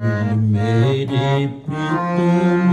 made a pretend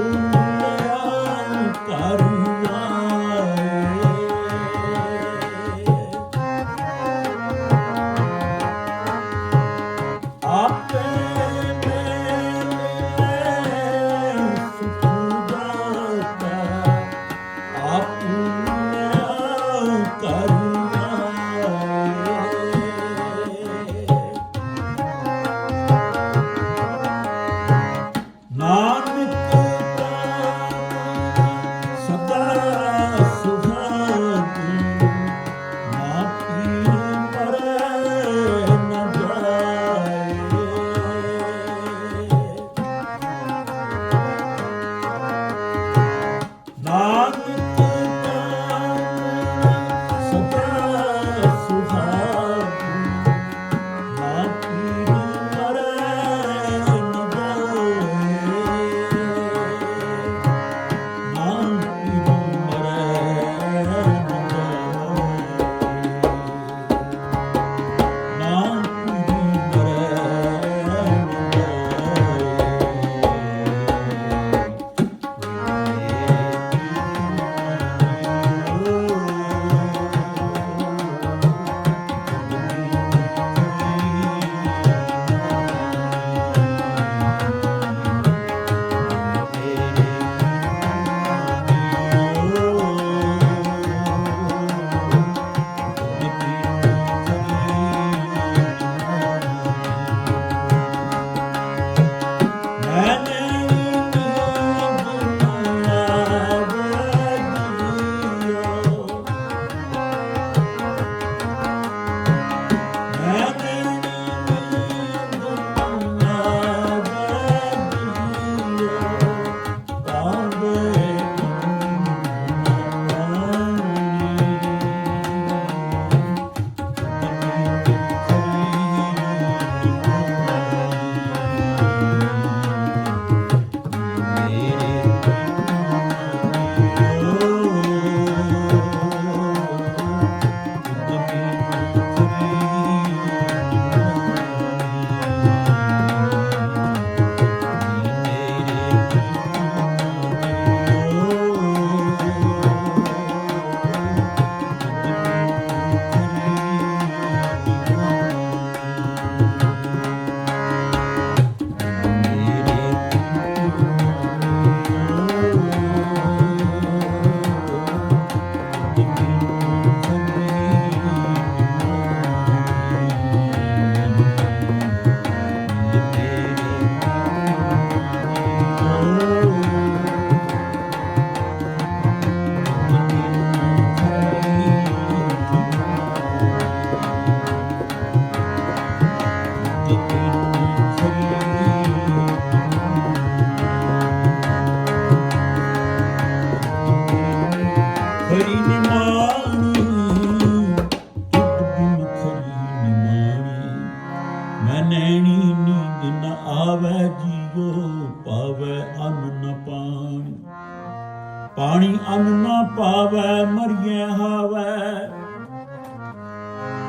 Oh.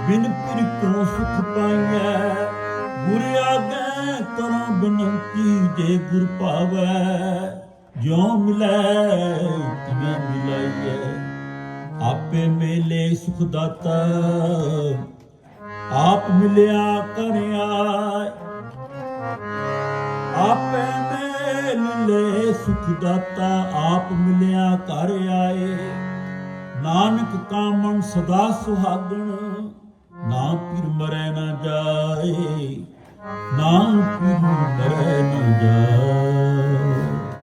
ਬਿਨ ਪਿਰ ਕਿਉ ਸੁਖ ਪਾਈਐ? ਗੁਰ ਆਗੇ ਕਰੋ ਬਨੰਤੀ ਜੇ ਗੁਰ ਪਾਵੈ ਜਿਉ ਮਿਲੈ, ਤਿਵੇਂ ਮਿਲਾਈਐ। ਆਪੇ ਮੇਲੇ ਸੁਖ ਦਾਤਾ ਆਪ ਮਿਲਿਆ ਕਰਿਆ ਆਪੇ ਮੇਲੇ ਸੁਖ ਦਾਤਾ ਆਪ ਮਿਲਿਆ ਕਰ ਆਏ। ਨਾਨਕ ਕਾਮਣ ਸਦਾ ਸੁਹਾਗਣ। ਨਾ ਫਿਰ ਮਰੈ ਨਾ ਜਾਏ ਨਾ ਫਿਰ ਮਰੈ ਨਾ ਜਾਏ।